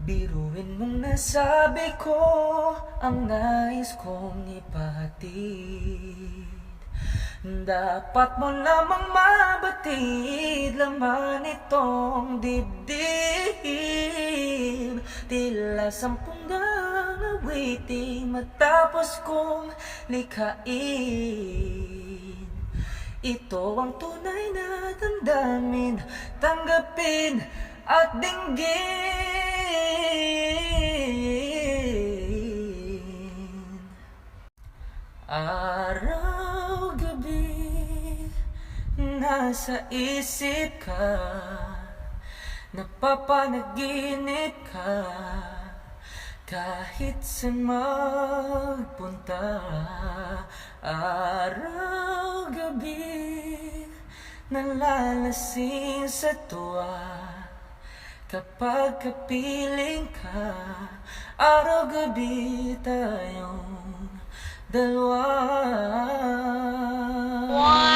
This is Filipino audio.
Biruin mong nasabi ko Ang nais kong ipahatid Dapat mo lamang mabatid Laman itong dibdib. Tila sampung dang awiting Matapos kong likhain Ito ang tunay na damdamin Tanggapin at dinggin Araw, gabi, nasa isip ka Napapanaginip ka. Kahit saan magpunta Araw, gabi, nalalasing sa tuwa Kapag kapiling ka, araw-gabi tayong dalawa. Wow!